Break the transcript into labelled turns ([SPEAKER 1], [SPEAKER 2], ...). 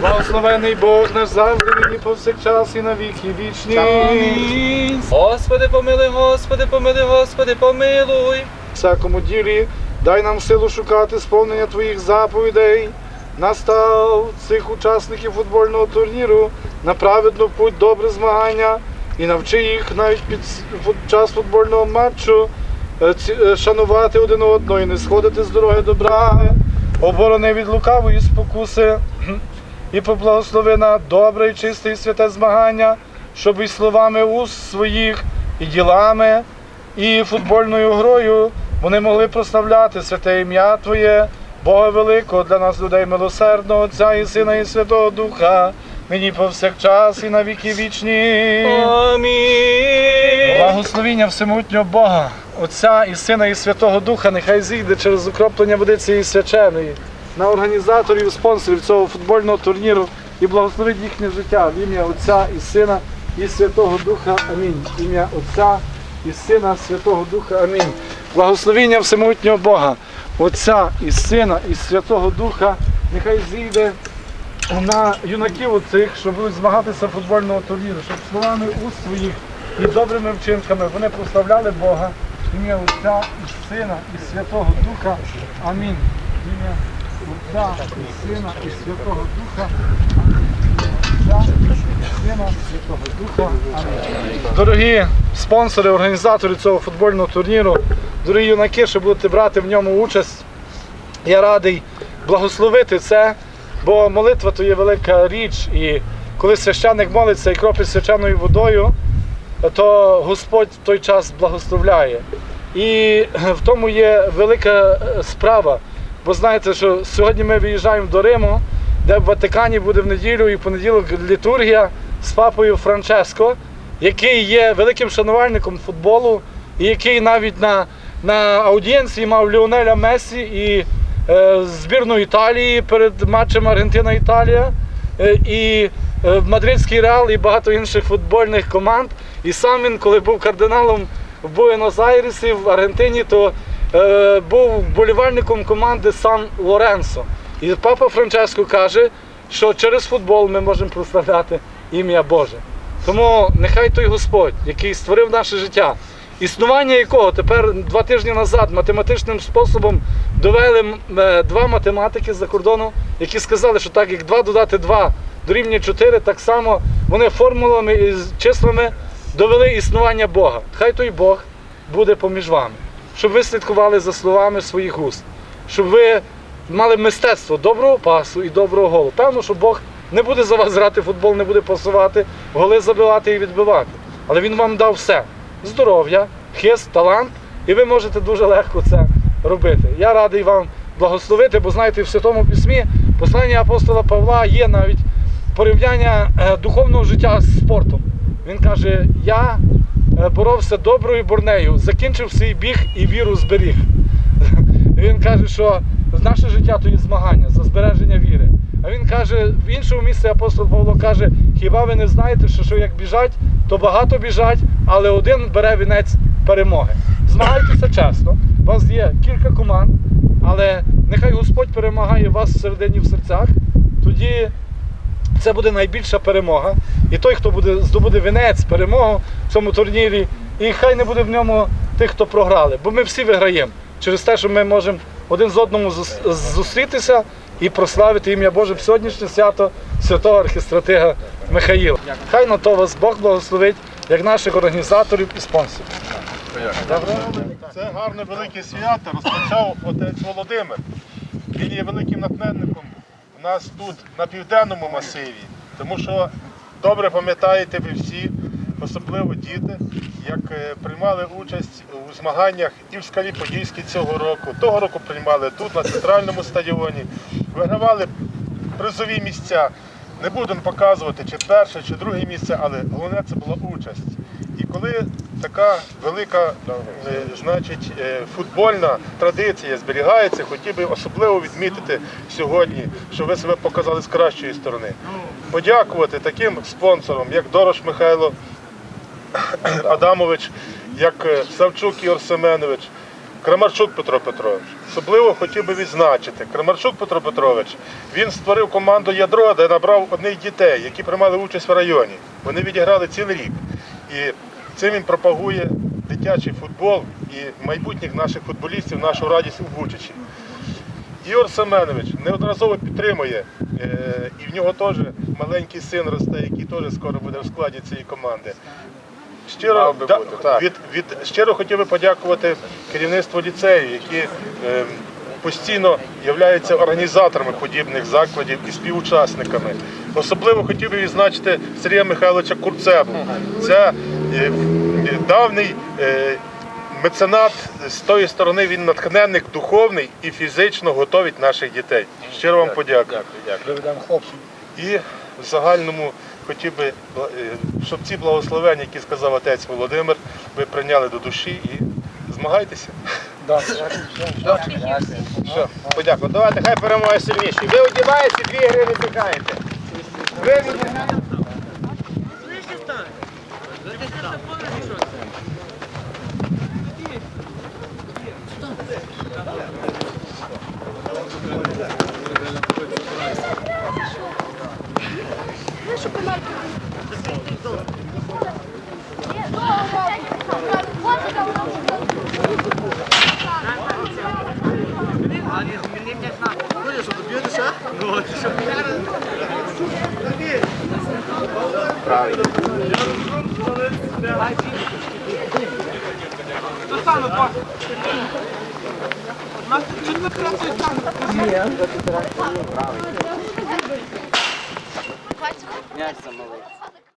[SPEAKER 1] Благословений Бог наш завжди нині повсякчас і на віки вічні.
[SPEAKER 2] Господи, помилуй, Господи, помилуй, Господи, помилуй.
[SPEAKER 1] Всякому ділі дай нам силу шукати сповнення Твоїх заповідей. Настав цих учасників футбольного турніру на праведну путь добре змагання і навчи їх навіть під час футбольного матчу е, е, шанувати один одного і не сходити з дороги добра. Оборони від лукавої спокуси і поблагослови на добре чисте і святе змагання, щоб і словами уст своїх, і ділами, і футбольною грою вони могли прославляти святе ім'я Твоє, Бога Великого для нас, людей милосердного, Отця і Сина, і Святого Духа, нині повсякчас і на віки вічні.
[SPEAKER 2] Амінь.
[SPEAKER 1] Благословіння всемогутнього Бога, Отця і Сина, і Святого Духа, нехай зійде через окроплення води цієї свяченої на організаторів, спонсорів цього футбольного турніру і благословить їхнє життя в ім'я Отця і Сина і Святого Духа. Амінь. Ім'я Отця і Сина, Святого Духа. Амінь. Благословіння всемогутнього Бога, Отця і Сина і Святого Духа, нехай зійде на юнаків оцих, що будуть змагатися футбольного турніру, щоб словами уст своїх і добрими вчинками вони прославляли Бога, ім'я Отця і Сина і Святого Духа. Амінь. Ім'я Отця і Сина і Святого Духа. Отця і Сина Святого Духа. Дорогі спонсори, організатори цього футбольного турніру, дорогі юнаки, що будете брати в ньому участь. Я радий благословити це, бо молитва то є велика річ. І коли священник молиться і кропить свяченою водою, то Господь в той час благословляє. І в тому є велика е, справа. Бо знаєте, що сьогодні ми виїжджаємо до Риму, де в Ватикані буде в неділю і в понеділок літургія з папою Франческо, який є великим шанувальником футболу, і який навіть на, на аудієнції мав Ліонеля Месі і збірну Італії перед матчем Аргентина-Італія, е, і е, Мадридський Реал, і багато інших футбольних команд. І сам він, коли був кардиналом в Буенос-Айресі, в Аргентині, то е, був вболівальником команди Сан Лоренсо. І папа Франческо каже, що через футбол ми можемо прославляти ім'я Боже. Тому нехай той Господь, який створив наше життя, існування якого тепер два тижні назад математичним способом довели е, два математики з-за кордону, які сказали, що так як 2 додати 2 дорівнює 4, так само вони формулами і числами довели існування Бога. Хай той Бог буде поміж вами, щоб ви слідкували за словами своїх уст, щоб ви мали мистецтво доброго пасу і доброго голу. Певно, що Бог не буде за вас грати футбол, не буде пасувати, голи забивати і відбивати. Але Він вам дав все: здоров'я, хист, талант, і ви можете дуже легко це робити. Я радий вам благословити, бо знаєте, в Святому Письмі послання апостола Павла є навіть порівняння е, духовного життя з спортом. Він каже: Я е, боровся доброю борнею, закінчив свій біг і віру зберіг. Він каже, що наше життя то є змагання за збереження віри. А він каже, в іншому місці апостол Павло каже, хіба ви не знаєте, що, що як біжать, то багато біжать, але один бере вінець перемоги. Змагайтеся чесно. У вас є кілька команд, але нехай Господь перемагає вас всередині в серцях. Тоді це буде найбільша перемога. І той, хто буде здобуде вінець, перемогу в цьому турнірі, і хай не буде в ньому тих, хто програли. Бо ми всі виграємо через те, що ми можемо один з одному зустрітися і прославити ім'я Боже в сьогоднішнє свято святого архістратига Михаїла. Хай на то вас Бог благословить, як наших організаторів і спонсорів.
[SPEAKER 3] Це гарне велике свято розпочав отець Володимир. Він є великим натхненником у нас тут на південному масиві, тому що добре пам'ятаєте ви всі, особливо діти, як е, приймали участь у змаганнях і в Скалі Подільській цього року. Того року приймали тут, на центральному стадіоні, вигравали призові місця. Не будемо показувати, чи перше, чи друге місце, але головне це була участь. І коли така велика е, значить, е, футбольна традиція зберігається, хотів би особливо відмітити сьогодні, що ви себе показали з кращої сторони. Подякувати таким спонсорам, як Дорош Михайло Адамович як е, Савчук Ігор Семенович, Крамарчук Петро Петрович. Особливо хотів би відзначити. Крамарчук Петро Петрович він створив команду ядро, де набрав одних дітей, які приймали участь в районі. Вони відіграли цілий рік. І цим він пропагує дитячий футбол і майбутніх наших футболістів, нашу радість у Бучичі. Ігор Семенович неодноразово підтримує, е, і в нього теж маленький син росте, який теж скоро буде в складі цієї команди. Щиро, да- від, від, щиро хотів би подякувати керівництву ліцею, які е, постійно являються організаторами подібних закладів і співучасниками. Особливо хотів би відзначити Сергія Михайловича Курцебу. Це е, е, давній е, меценат з тої сторони він натхненник духовний і фізично готовить наших дітей. Щиро вам подякую. І в загальному хотів би, щоб ці благословення, які сказав отець Володимир, ви прийняли до душі і змагайтеся.
[SPEAKER 4] Все, подякую. Давайте, хай перемога сильніші. Ви одіваєте, дві гри тікаєте. Ви відіграєте. правильно. М'яч замалий.